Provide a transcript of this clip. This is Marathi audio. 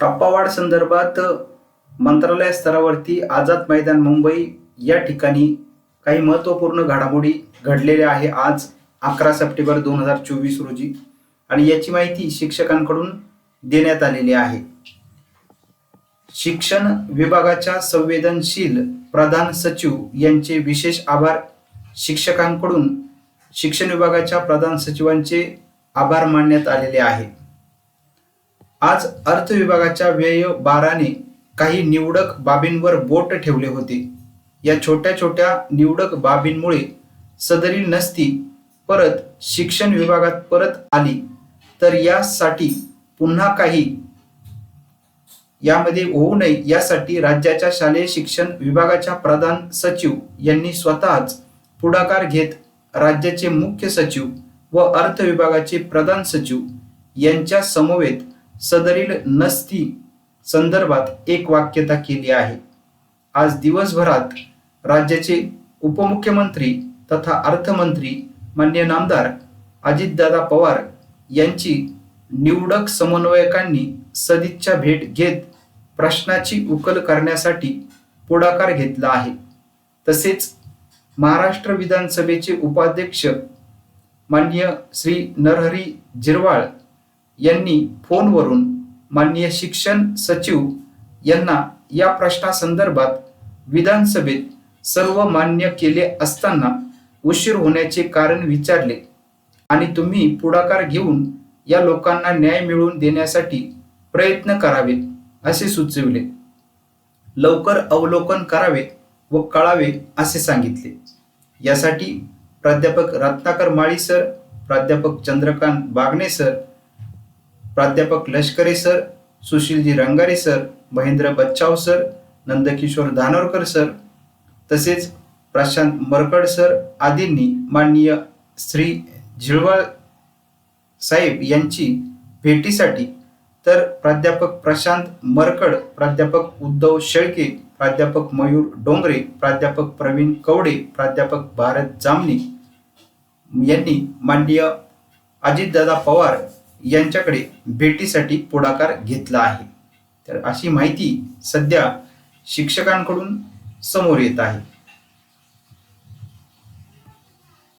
टप्पावाढ संदर्भात मंत्रालय स्तरावरती आझाद मैदान मुंबई या ठिकाणी काही महत्त्वपूर्ण घडामोडी घडलेल्या आहे आज अकरा सप्टेंबर दोन हजार चोवीस रोजी. आणि याची माहिती शिक्षकांकडून देण्यात आलेली आहे. शिक्षण विभागाच्या संवेदनशील प्रधान सचिव यांचे विशेष आभार. शिक्षकांकडून शिक्षण विभागाच्या प्रधान सचिवांचे आभार मानण्यात आलेले आहे. आज अर्थ विभागाच्या व्यय बाराने काही निवडक बाबींवर बोट ठेवले होते. या छोट्या छोट्या निवडक बाबींमुळे सदरील नसती परत शिक्षण विभागात परत आली. तर यासाठी पुन्हा काही यामध्ये होऊ नये यासाठी राज्याच्या शालेय शिक्षण विभागाच्या प्रधान सचिव यांनी स्वतःच पुढाकार घेत राज्याचे मुख्य सचिव व अर्थ विभागाचे प्रधान सचिव यांच्या समवेत सदरील नसती संदर्भात एक वाक्यता केली आहे. आज दिवसभरात राज्याचे उपमुख्यमंत्री तथा अर्थमंत्री मान्य नामदार अजितदादा पवार यांची निवडक समन्वयकांनी सदिच्छा भेट घेत प्रश्नाची उकल करण्यासाठी पुढाकार घेतला आहे. तसेच महाराष्ट्र विधानसभेचे उपाध्यक्ष मान्य श्री नरहरी जिरवाळ यांनी फोनवरून माननीय शिक्षण सचिव यांना या प्रश्नासंदर्भात विधानसभेत सर्व मान्य केले असताना उशीर होण्याचे कारण विचारले. आणि तुम्ही पुढाकार घेऊन या लोकांना न्याय मिळवून देण्यासाठी प्रयत्न करावेत असे सुचविले. लवकर अवलोकन करावे व कळावे असे सांगितले. यासाठी प्राध्यापक रत्नाकर माळी सर प्राध्यापक चंद्रकांत बागणे सर प्राध्यापक Lashkare sir Sushilji Rangare sir Mahendra Bachhav sir Nandkishor Dhanorkar sir तसेच प्रशांत मरकड सर आदींनी माननीय श्री झिळवळ साहेब यांची भेटीसाठी तर प्राध्यापक प्रशांत मरकड प्राध्यापक उद्धव शेळके प्राध्यापक मयूर डोंगरे प्राध्यापक प्रवीण कवडे प्राध्यापक भारत जामनी यांनी माननीय अजितदादा पवार यांच्याकडे भेटीसाठी पुढाकार घेतला आहे. तर अशी माहिती सध्या शिक्षकांकडून समोर येत आहे.